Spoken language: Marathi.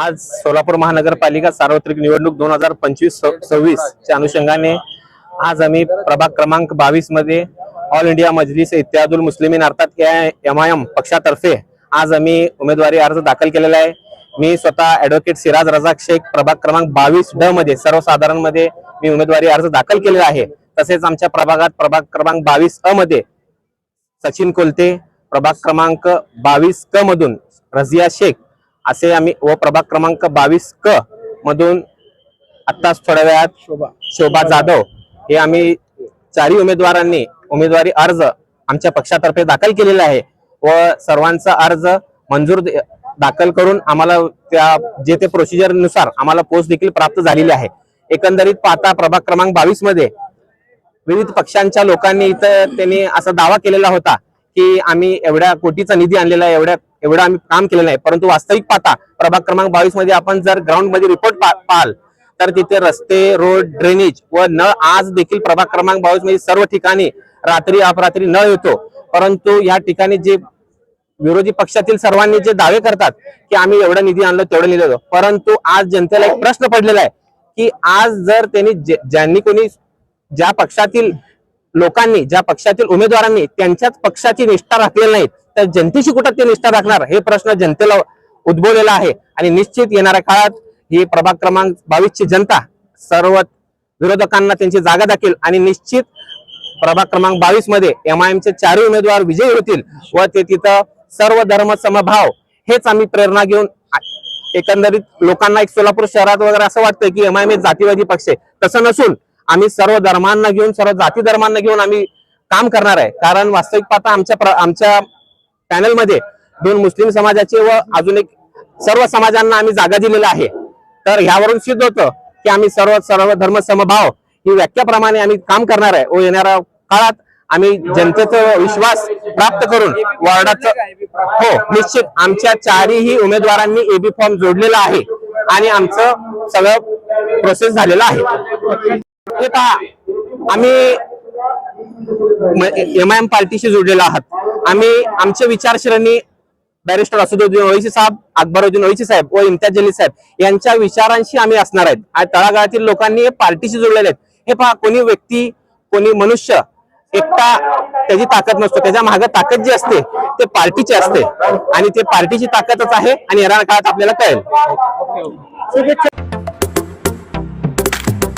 आज सोलापूर महानगरपालिका सार्वत्रिक निवडणूक दोन हजार पंचवीस सव्वीस च्या अनुषंगाने आज आम्ही प्रभाग क्रमांक बावीसमध्ये ऑल इंडिया मजलिस इत्यादुल मुस्लिमीन अर्थात एम आय एम पक्षातर्फे आज आम्ही उमेदवारी अर्ज दाखल केलेला आहे. मी स्वतः ऍडव्होकेट सिराज रजाक शेख प्रभाग क्रमांक बावीस ड मध्ये सर्वसाधारणमध्ये मी उमेदवारी अर्ज दाखल केलेला आहे. तसेच आमच्या प्रभागात प्रभाग क्रमांक बावीस अ मध्ये सचिन कोलते प्रभाग क्रमांक बावीस क मधून रझिया शेख असे आम्ही व प्रभाग क्रमांक बावीस क मधून आत्ताच थोड्या वेळात शोभा. शोभा जाधव हे आम्ही चारही उमेदवारांनी उमेदवारी अर्ज आमच्या पक्षातर्फे दाखल केलेला आहे. व सर्वांचा अर्ज मंजूर दाखल करून आम्हाला त्या जे ते प्रोसिजरनुसार आम्हाला पोस्ट देखील प्राप्त झालेली आहे. एकंदरीत पाहता प्रभाग क्रमांक बावीसमध्ये विविध पक्षांच्या लोकांनी इथं त्यांनी असा दावा केलेला होता की आम्ही एवढ्या कोटीचा निधी आणलेला आहे एवढ्या एवढं आम्ही काम केलेलं नाही परंतु वास्तविक पाहता प्रभाग क्रमांक बावीसमध्ये आपण जर ग्राउंडमध्ये रिपोर्ट पाहाल तर तिथे रस्ते रोड ड्रेनेज व नळ आज देखील प्रभाग क्रमांक बावीसमध्ये सर्व ठिकाणी रात्री अपरात्री नळ येतो. परंतु या ठिकाणी जे विरोधी पक्षातील सर्वांनी जे दावे करतात की आम्ही एवढा निधी आणलो तेवढं निधी आणलं. परंतु आज जनतेला एक प्रश्न पडलेला आहे की आज जर त्यांनी ज्यांनी कोणी ज्या पक्षातील लोकांनी ज्या पक्षातील उमेदवारांनी त्यांच्याच पक्षाची निष्ठा राखलेली नाही तर जनतेशी कुठं ते निष्ठा राखणार? हे प्रश्न जनतेला उद्भवलेला आहे. आणि निश्चित येणाऱ्या काळात ही प्रभाग क्रमांक बावीसची जनता सर्व विरोधकांना त्यांची जागा दाखील आणि निश्चित प्रभाग क्रमांक बावीसमध्ये एम आय एमचे चारही उमेदवार विजयी होतील व ते तिथं सर्व धर्म समभाव हेच आम्ही प्रेरणा घेऊन एकंदरीत लोकांना एक सोलापूर शहरात वगैरे असं वाटतं की एम आय एम जातीवादी पक्ष आहे. तसं नसून आम्ही सर्व धर्मांना घेऊन सर्व जाती धर्मांना घेऊन आम्ही काम करणार आहे. कारण वास्तविक पाहता आमच्या प्र- आमच्या पॅनलमध्ये दोन मुस्लिम समाजाचे व अजून एक सर्व समाजांना आम्ही जागा दिलेला आहे. तर ह्यावरून सिद्ध होतं की आम्ही सर्व सर्व धर्म समभाव ही व्याख्याप्रमाणे आम्ही काम करणार आहे. व येणाऱ्या काळात आम्ही जनतेचा विश्वास प्राप्त करून वॉर्डाचं हो निश्चित आमच्या चारही उमेदवारांनी एबी फॉर्म जोडलेला आहे आणि आमचं सगळं प्रोसेस झालेलं आहे. हे पहा आम्ही एम आय एम पार्टीशी जोडलेला आहात. आम्ही आमच्या विचारश्रेणी बॅरिस्टर असदुद्दीन ओळीसी साहेब अकबरुद्दीन ओळीसी साहेब व इम्तियाज जलील साहेब यांच्या विचारांशी आम्ही असणार आहेत. आणि तळागाळातील लोकांनी हे पार्टीशी जोडलेले आहेत. हे पहा कोणी व्यक्ती कोणी मनुष्य एकटा त्याची ताकद नसतो. त्याच्यामागे ताकद जी असते ते पार्टीची असते. आणि ते पार्टीची ताकदच आहे आणि येणाऱ्या काळात आपल्याला कळेल. शुभेच्छा.